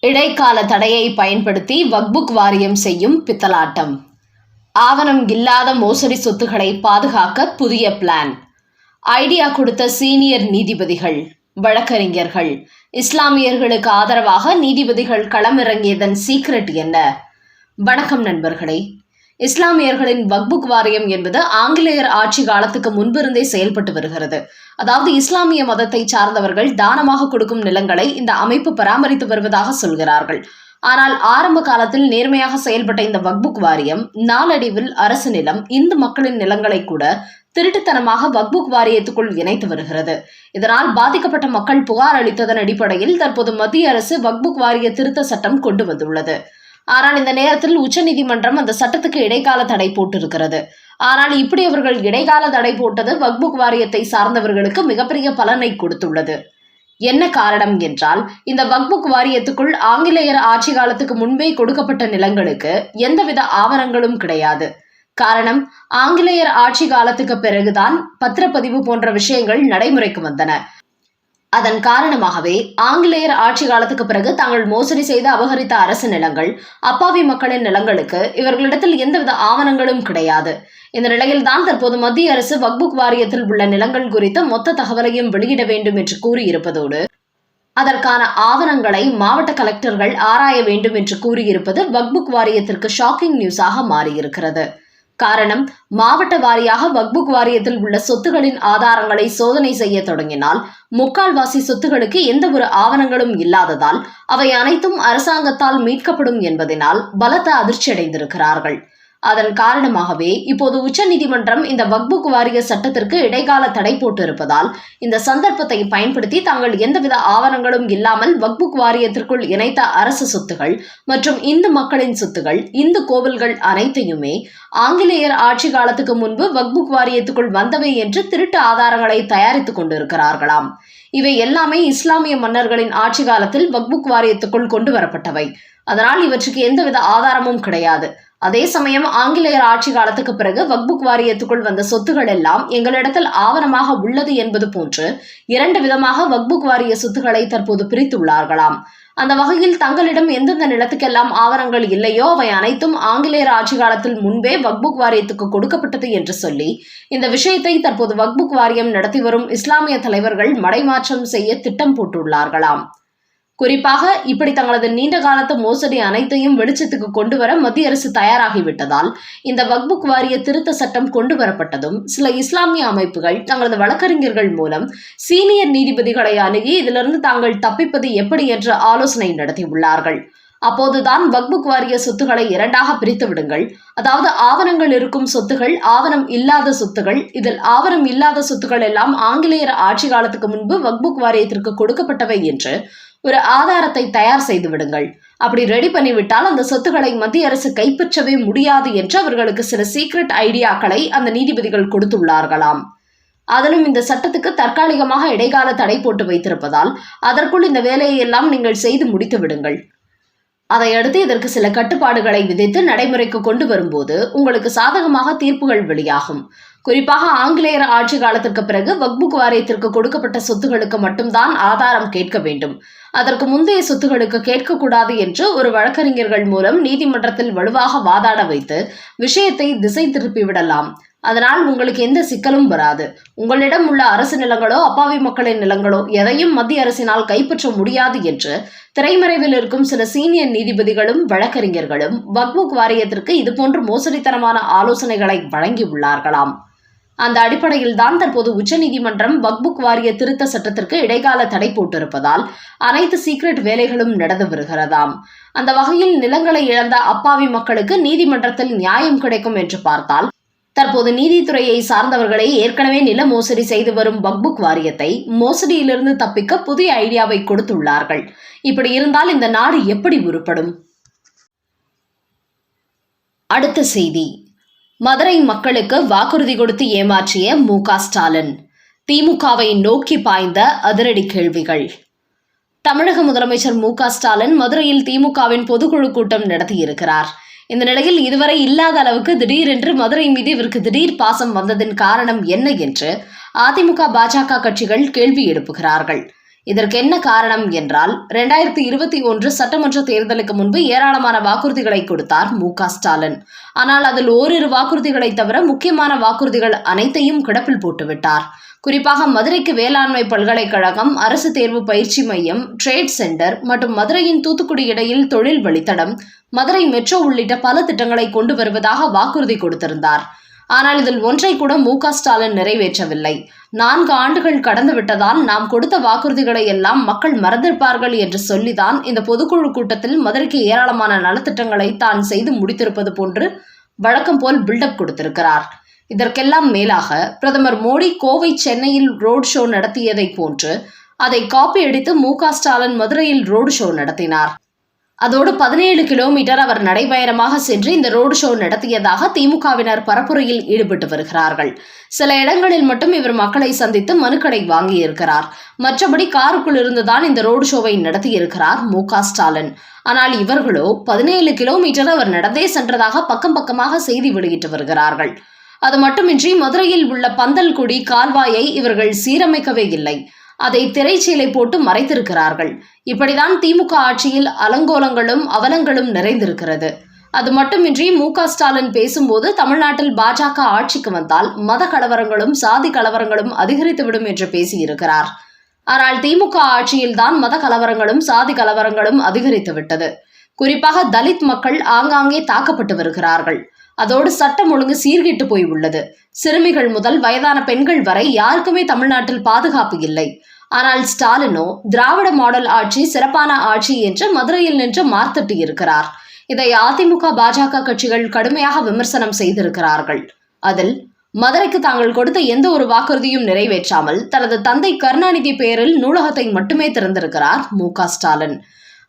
இடைக்கால தடையை பயன்படுத்தி வக்புக் வாரியம் செய்யும் பித்தலாட்டம். ஆவணம் இல்லாத மோசடி சொத்துக்களை பாதுகாக்க புதிய பிளான். ஐடியா கொடுத்த சீனியர் நீதிபதிகள் வழக்கறிஞர்கள் இஸ்லாமியர்களுக்கு ஆதரவாக நீதிபதிகள் களமிறங்கியதன் சீக்ரெட் என்ன? வணக்கம் நண்பர்களே. இஸ்லாமியர்களின் வக்புக் வாரியம் என்பது ஆங்கிலேயர் ஆட்சி காலத்துக்கு முன்பிருந்தே செயல்பட்டு வருகிறது. அதாவது இஸ்லாமிய மதத்தை சார்ந்தவர்கள் தானமாக கொடுக்கும் நிலங்களை இந்த அமைப்பு பராமரித்து வருவதாக சொல்கிறார்கள். ஆனால் ஆரம்ப காலத்தில் நேர்மையாக செயல்பட்ட இந்த வக்புக் வாரியம் நாளடைவில் அரசு நிலம் இந்து மக்களின் நிலங்களை கூட திருட்டுத்தனமாக வக்புக் வாரியத்துக்குள் இணைத்து வருகிறது. இதனால் பாதிக்கப்பட்ட மக்கள் புகார் அளித்ததன் அடிப்படையில் தற்போது மத்திய அரசு வக்புக் வாரிய திருத்த சட்டம் கொண்டு வந்துள்ளது. ஆனால் இந்த நேரத்தில் உச்சநீதிமன்றம் அந்த சட்டத்துக்கு இடைக்கால தடை போட்டிருக்கிறது. ஆனால் இப்படி அவர்கள் இடைக்கால தடை போட்டது வக்புக் வாரியத்தை சார்ந்தவர்களுக்கு மிகப்பெரிய பலனை கொடுத்துள்ளது. என்ன காரணம் என்றால் இந்த வக்புக் வாரியத்துக்குள் ஆங்கிலேயர் ஆட்சி காலத்துக்கு முன்பே கொடுக்கப்பட்ட நிலங்களுக்கு எந்தவித ஆவணங்களும் கிடையாது. காரணம் ஆங்கிலேயர் ஆட்சி காலத்துக்கு பிறகுதான் பத்திரப்பதிவு போன்ற விஷயங்கள் நடைமுறைக்கு வந்தன. அதன் காரணமாகவே ஆங்கிலேயர் ஆட்சி காலத்துக்கு பிறகு தாங்கள் மோசடி செய்து அபகரித்த அரசு நிலங்கள் அப்பாவி மக்களின் நிலங்களுக்கு இவர்களிடத்தில் எந்தவித ஆவணங்களும் கிடையாது. இந்த நிலையில்தான் தற்போது மத்திய அரசு வக்புக் வாரியத்தில் உள்ள நிலங்கள் குறித்த மொத்த தகவலையும் வெளியிட வேண்டும் என்று கூறியிருப்பதோடு அதற்கான ஆவணங்களை மாவட்ட கலெக்டர்கள் ஆராய வேண்டும் என்று கூறியிருப்பது வக்புக் வாரியத்திற்கு ஷாக்கிங் நியூஸாக மாறியிருக்கிறது. காரணம் மாவட்ட வாரியாக வக்புக் வாரியத்தில் உள்ள சொத்துகளின் ஆதாரங்களை சோதனை செய்ய தொடங்கினால் முக்கால்வாசி சொத்துகளுக்கு எந்த ஒரு ஆவணங்களும் இல்லாததால் அவை அனைத்தும் அரசாங்கத்தால் மீட்கப்படும் என்பதனால் பலத்த அதிர்ச்சியடைந்திருக்கிறார்கள். அதன் காரணமாகவே இப்போது உச்சநீதிமன்றம் இந்த வக்புக் வாரிய சட்டத்திற்கு இடைக்கால தடை போட்டிருப்பதால் இந்த சந்தர்ப்பத்தை பயன்படுத்தி தாங்கள் எந்தவித ஆவணங்களும் இல்லாமல் வக்புக் வாரியத்திற்குள் இணைத்த அரசு சொத்துகள் மற்றும் இந்து மக்களின் சொத்துகள் இந்து கோவில்கள் அனைத்தையுமே ஆங்கிலேயர் ஆட்சி காலத்துக்கு முன்பு வக்புக் வாரியத்துக்குள் வந்தவை என்று திருட்டு ஆதாரங்களை தயாரித்துக் கொண்டிருக்கிறார்களாம். இவை எல்லாமே இஸ்லாமிய மன்னர்களின் ஆட்சி காலத்தில் வக்புக் வாரியத்துக்குள் கொண்டு வரப்பட்டவை. அதனால் இவற்றுக்கு எந்தவித ஆதாரமும் கிடையாது. அதே சமயம் ஆங்கிலேயர் ஆட்சி காலத்துக்கு பிறகு வக்புக் வாரியத்துக்குள் வந்த சொத்துகள் எல்லாம் எங்களிடத்தில் ஆவணமாக உள்ளது என்பது போன்று இரண்டு விதமாக வக்புக் வாரிய சொத்துக்களை தற்போது பிரித்துள்ளார்களாம். அந்த வகையில் தங்களிடம் எந்தெந்த நிலத்துக்கெல்லாம் ஆவணங்கள் இல்லையோ அவை அனைத்தும் ஆங்கிலேயர் ஆட்சி காலத்தில் முன்பே வக்புக் வாரியத்துக்கு கொடுக்கப்பட்டது என்று சொல்லி இந்த விஷயத்தை தற்போது வக்புக் வாரியம் நடத்தி வரும் இஸ்லாமிய தலைவர்கள் மடைமாற்றம் செய்ய திட்டம் போட்டுள்ளார்களாம். குறிப்பாக இப்படி தங்களது நீண்ட காலத்து மோசடி அனைத்தையும் வெளிச்சத்துக்கு கொண்டு வர மத்திய அரசு தயாராகிவிட்டதால் இந்த வக்புக் வாரிய திருத்த சட்டம் கொண்டு வரப்பட்டதும் சில இஸ்லாமிய அமைப்புகள் தங்களது வழக்கறிஞர்கள் மூலம் சீனியர் நீதிபதிகளை அணுகி இதிலிருந்து தாங்கள் தப்பிப்பது எப்படி என்ற ஆலோசனை நடத்தியுள்ளார்கள். அப்போதுதான் வக்புக் வாரிய சொத்துக்களை இரண்டாக பிரித்து விடுங்கள். அதாவது ஆவணங்கள் இருக்கும் சொத்துகள் ஆவணம் இல்லாத சொத்துகள் இதில் ஆவணம் இல்லாத சொத்துக்கள் எல்லாம் ஆங்கிலேயர் ஆட்சி காலத்துக்கு முன்பு வக்புக் வாரியத்திற்கு கொடுக்கப்பட்டவை என்று ஒரு ஆதாரத்தை தயார் செய்து விடுங்கள். அப்படி ரெடி பண்ணிவிட்டால் அந்த சொத்துக்களை மத்திய அரசு கைப்பற்றவே முடியாது என்று அவர்களுக்கு சில சீக்ரெட் ஐடியாக்களை அந்த நீதிபதிகள் கொடுத்துள்ளார்களாம். அதிலும் இந்த சட்டத்துக்கு தற்காலிகமாக இடைக்கால தடை போட்டு வைத்திருப்பதால் அதற்குள் இந்த வேலையை எல்லாம் நீங்கள் செய்து முடித்து விடுங்கள். அதையடுத்து இதற்கு சில கட்டுப்பாடுகளை விதித்து நடைமுறைக்கு கொண்டு வரும்போது உங்களுக்கு சாதகமாக தீர்ப்புகள் வெளியாகும். குறிப்பாக ஆங்கிலேயர் ஆட்சி காலத்திற்கு பிறகு வக்புக் வாரியத்திற்கு கொடுக்கப்பட்ட சொத்துகளுக்கு மட்டும்தான் ஆதாரம் கேட்க வேண்டும். அதற்கு முந்தைய சொத்துகளுக்கு கேட்கக்கூடாது என்று ஒரு வழக்கறிஞர்கள் மூலம் நீதிமன்றத்தில் வலுவாக வாதாட வைத்து விஷயத்தை திசை திருப்பிவிடலாம் அதனால் உங்களுக்கு எந்த சிக்கலும் வராது. உங்களிடம் உள்ள அரசு நிலங்களோ அப்பாவி மக்களின் நிலங்களோ எதையும் மத்திய அரசினால் கைப்பற்ற முடியாது என்று திரைமறைவில் இருக்கும் சில சீனியர் நீதிபதிகளும் வழக்கறிஞர்களும் வக்புக் வாரியத்திற்கு இதுபோன்று மோசடித்தனமான ஆலோசனைகளை வழங்கியுள்ளார்களாம் அந்த அடிப்படையில் தான் தற்போது உச்சநீதிமன்றம் வக்புக் வாரிய திருத்த சட்டத்திற்கு இடைக்கால தடை போட்டிருப்பதால் அனைத்து சீக்ரெட் வேலைகளும் நடந்து வருகிறதாம். அந்த வகையில் நிலங்களை இழந்த அப்பாவி மக்களுக்கு நீதிமன்றத்தில் நியாயம் கிடைக்கும் என்று பார்த்தால் தற்போது நீதித்துறையை சார்ந்தவர்களை ஏற்கனவே நில மோசடி செய்து வரும் பக்புக் வாரியத்தை மோசடியிலிருந்து தப்பிக்க புதிய ஐடியாவை கொடுத்துள்ளார்கள். இப்படி இருந்தால் இந்த நாடு எப்படி உருப்படும்? அடுத்த செய்தி. மதுரை மக்களுக்கு வாக்குறுதி கொடுத்து ஏமாற்றிய மு க ஸ்டாலின். திமுகவை நோக்கி பாய்ந்த அதிரடி கேள்விகள். தமிழக முதலமைச்சர் மு க ஸ்டாலின் மதுரையில் திமுகவின் பொதுக்குழு கூட்டம் நடத்தியிருக்கிறார். இந்த நிலையில் இதுவரை இல்லாத அளவுக்கு திடீரென்று மதுரை மீது இவருக்கு திடீர் பாசம் வந்ததன் காரணம் என்ன என்று அதிமுக பாஜக கட்சிகள் கேள்வி எழுப்புகிறார்கள். இதற்கு என்ன காரணம் என்றால் இரண்டாயிரத்தி இருபத்தி ஒன்று சட்டமன்ற தேர்தலுக்கு முன்பு ஏராளமான வாக்குறுதிகளை கொடுத்தார் மு ஸ்டாலின். ஆனால் அதில் ஓரிரு வாக்குறுதிகளை தவிர முக்கியமான வாக்குறுதிகள் அனைத்தையும் கிடப்பில் போட்டுவிட்டார். குறிப்பாக மதுரைக்கு வேளாண்மை பல்கலைக்கழகம் அரசு தேர்வு பயிற்சி மையம் ட்ரேட் சென்டர் மற்றும் மதுரையின் தூத்துக்குடி இடையில் தொழில் வழித்தடம் மதுரை மெட்ரோ உள்ளிட்ட பல திட்டங்களை கொண்டு வருவதாக வாக்குறுதி கொடுத்திருந்தார். ஆனால் இதில் ஒன்றை கூட மு ஸ்டாலின் நிறைவேற்றவில்லை. நான்கு ஆண்டுகள் கடந்து விட்டதால் நாம் கொடுத்த வாக்குறுதிகளை எல்லாம் மக்கள் மறந்திருப்பார்கள் என்று சொல்லிதான் இந்த பொதுக்குழு கூட்டத்தில் மதுரைக்கு ஏராளமான நலத்திட்டங்களை தான் செய்து முடித்திருப்பது போன்று வழக்கம் போல் பில்டப் கொடுத்திருக்கிறார். இதற்கெல்லாம் மேலாக பிரதமர் மோடி கோவை சென்னையில் ரோட் ஷோ நடத்தியதைப் போன்று அதை காப்பி அடித்து மு ஸ்டாலின் மதுரையில் ரோடு ஷோ நடத்தினார். அதோடு பதினேழு கிலோமீட்டர் அவர் நடைபயணமாக சென்று இந்த ரோடு ஷோ நடத்தியதாக திமுகவினர் பரப்புரையில் ஈடுபட்டு வருகிறார்கள். சில இடங்களில் மட்டும் இவர் மக்களை சந்தித்து மனுக்களை வாங்கியிருக்கிறார். மற்றபடி காருக்குள் இருந்துதான் இந்த ரோடு ஷோவை நடத்தியிருக்கிறார் மு க ஸ்டாலின். ஆனால் இவர்களோ பதினேழு கிலோமீட்டர் அவர் நடந்தே சென்றதாக பக்கம் பக்கமாக செய்தி வெளியிட்டு வருகிறார்கள். அது மட்டுமின்றி மதுரையில் உள்ள பந்தல்குடி கால்வாயை இவர்கள் சீரமைக்கவே இல்லை. அதை திரைச்சீலை போட்டு மறைத்திருக்கிறார்கள். இப்படிதான் திமுக ஆட்சியில் அலங்கோலங்களும் அவலங்களும் நிறைந்திருக்கிறது. அது மட்டுமின்றி மு க ஸ்டாலின் பேசும்போது தமிழ்நாட்டில் பாஜக ஆட்சிக்கு வந்தால் மத கலவரங்களும் சாதி கலவரங்களும் அதிகரித்துவிடும் என்று பேசியிருக்கிறார். ஆனால் திமுக ஆட்சியில்தான் மத கலவரங்களும் சாதி கலவரங்களும் அதிகரித்து விட்டது குறிப்பாக தலித் மக்கள் ஆங்காங்கே தாக்கப்பட்டு வருகிறார்கள். அதோடு சட்டம் ஒழுங்கு சீர்கெட்டு போய் உள்ளது. சிறுமிகள் முதல் வயதான பெண்கள் வரை யாருக்குமே தமிழ்நாட்டில் பாதுகாப்பு இல்லை. ஆனால் ஸ்டாலினோ திராவிட மாடல் ஆட்சி சிறப்பான ஆட்சி என்று மதுரையில் நின்று மார்த்தட்டி இருக்கிறார். இதை அதிமுக பாஜக கட்சிகள் கடுமையாக விமர்சனம் செய்திருக்கிறார்கள். அதில் மதுரைக்கு தாங்கள் கொடுத்த எந்த ஒரு வாக்குறுதியும் நிறைவேற்றாமல் தனது தந்தை கருணாநிதி பெயரில் நூலகத்தை மட்டுமே திறந்திருக்கிறார் மு க ஸ்டாலின்.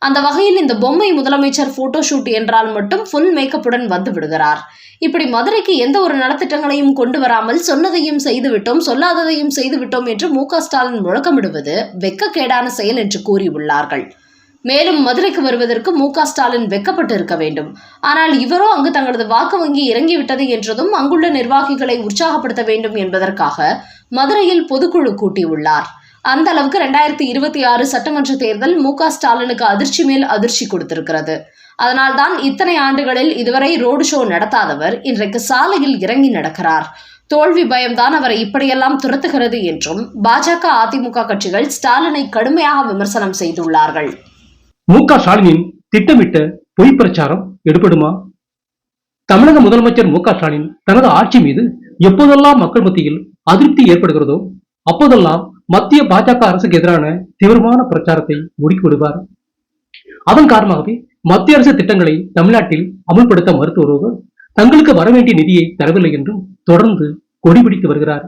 அந்த வகையில் இந்த பொம்மை முதலமைச்சர் போட்டோ ஷூட் என்றால் மட்டும் ஃபுல் மேக்கப்புடன் வந்து விடுகிறார். இப்படி மதுரைக்கு எந்த ஒரு நலத்திட்டங்களையும் கொண்டு வராமல் சொன்னதையும் செய்துவிட்டோம் சொல்லாததையும் செய்துவிட்டோம் என்று மு க ஸ்டாலின் முழக்கமிடுவது வெக்கக்கேடான செயல் என்று கூறியுள்ளார்கள். மேலும் மதுரைக்கு வருவதற்கு மு க ஸ்டாலின் வெக்கப்பட்டு இருக்க வேண்டும். ஆனால் இவரோ அங்கு தங்களது வாக்கு வங்கி இறங்கிவிட்டது என்றதும் அங்குள்ள நிர்வாகிகளை உற்சாகப்படுத்த வேண்டும் என்பதற்காக மதுரையில் பொதுக்குழு கூட்டியுள்ளார். அந்த அளவுக்கு ரெண்டாயிரத்தி இருபத்தி ஆறு சட்டமன்ற தேர்தல் மு க ஸ்டாலினுக்கு அதிர்ச்சி மேல் அதிர்ச்சி கொடுத்திருக்கிறது. அதனால்தான் இத்தனை ஆண்டுகளில் இதுவரை ரோடு ஷோ நடத்தாதவர் இன்றைக்கு சாலையில் இறங்கி நடக்கிறார். தோல்வி பயம்தான் அவரை இப்படியெல்லாம் துரத்துகிறது என்றும் பாஜக அதிமுக கட்சிகள் ஸ்டாலினை கடுமையாக விமர்சனம் செய்துள்ளார்கள். மு க ஸ்டாலினின் திட்டமிட்ட பொய் பிரச்சாரம் எடுபடுமா? தமிழக முதலமைச்சர் மு க ஸ்டாலின் தனது ஆட்சி மீது எப்போதெல்லாம் மக்கள் மத்தியில் அதிருப்தி ஏற்படுகிறதோ அப்போதெல்லாம் மத்திய பாஜக அரசுக்கு எதிரான தீவிரமான பிரச்சாரத்தை முடுக்கி விடுவார் அதன் காரணமாகவே மத்திய அரசு திட்டங்களை தமிழ்நாட்டில் அமுல்படுத்த மறுத்து தங்களுக்கு வர வேண்டிய நிதியை தரவில்லை என்றும் தொடர்ந்து கொடிபிடித்து வருகிறார்.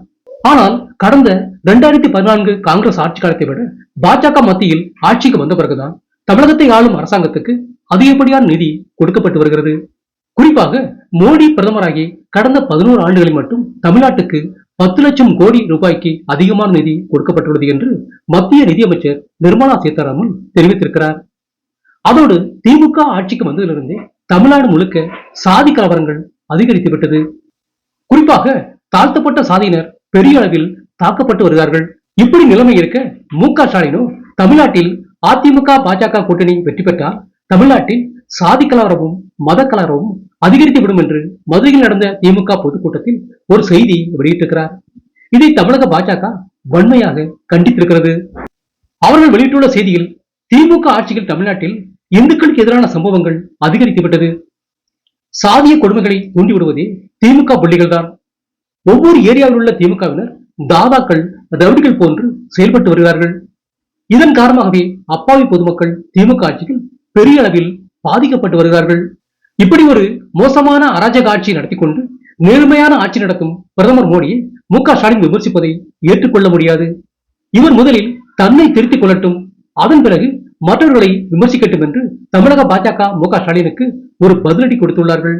ஆனால் கடந்த இரண்டாயிரத்தி பதினான்கு காங்கிரஸ் ஆட்சி காலத்தை விட பாஜக மத்தியில் ஆட்சிக்கு வந்த பிறகுதான் தமிழகத்தை ஆளும் அரசாங்கத்துக்கு அதிகப்படியான நிதி கொடுக்கப்பட்டு வருகிறது. குறிப்பாக மோடி பிரதமராகி கடந்த பதினோரு ஆண்டுகளில் மட்டும் தமிழ்நாட்டுக்கு பத்து லட்சம் கோடி ரூபாய்க்கு அதிகமான நிதி கொடுக்கப்பட்டுள்ளது என்று மத்திய நிதியமைச்சர் நிர்மலா சீதாராமன் தெரிவித்திருக்கிறார். அதோடு திமுக ஆட்சிக்கு வந்ததிலிருந்தே தமிழ்நாடு முழுக்க சாதி கலவரங்கள் அதிகரித்து விட்டது குறிப்பாக தாழ்த்தப்பட்ட சாதியினர் பெரிய அளவில் தாக்கப்பட்டு வருகிறார்கள். இப்படி நிலைமை இருக்க மு க ஸ்டாலினும் தமிழ்நாட்டில் அதிமுக பாஜக கூட்டணி வெற்றி பெற்றால் தமிழ்நாட்டில் சாதி கலவரமும் மத கலவரமும் அதிகரித்துவிடும் என்று மதுரையில் நடந்த திமுக பொதுக்கூட்டத்தில் ஒரு செய்தி வெளியிட்டிருக்கிறார். இதை தமிழக பாஜக வன்மையாக கண்டித்திருக்கிறது. அவர்கள் வெளியிட்டுள்ள செய்தியில் திமுக ஆட்சியில் தமிழ்நாட்டில் இந்துக்களுக்கு எதிரான சம்பவங்கள் அதிகரித்துவிட்டது. சாதிய கொடுமைகளை தூண்டிவிடுவதே திமுக புள்ளிகள் தான் ஒவ்வொரு ஏரியாவில் உள்ள திமுகவினர் தாதாக்கள் ரவுடிகள் போன்று செயல்பட்டு வருகிறார்கள். இதன் காரணமாகவே அப்பாவி பொதுமக்கள் திமுக ஆட்சியில் பெரிய அளவில் பாதிக்கப்பட்டு வருகிறார்கள். இப்படி ஒரு மோசமான அராஜக ஆட்சி நடத்தி கொண்டு நேர்மையான ஆட்சி நடத்தும் பிரதமர் மோடியை மு க ஸ்டாலின் விமர்சிப்பதை ஏற்றுக்கொள்ள முடியாது. இவர் முதலில் தன்னை திருத்திக் கொள்ளட்டும். அதன் பிறகு மற்றவர்களை விமர்சிக்கட்டும் என்று தமிழக பாஜக மு க ஸ்டாலினுக்கு ஒரு பதிலடி கொடுத்துள்ளார்கள்.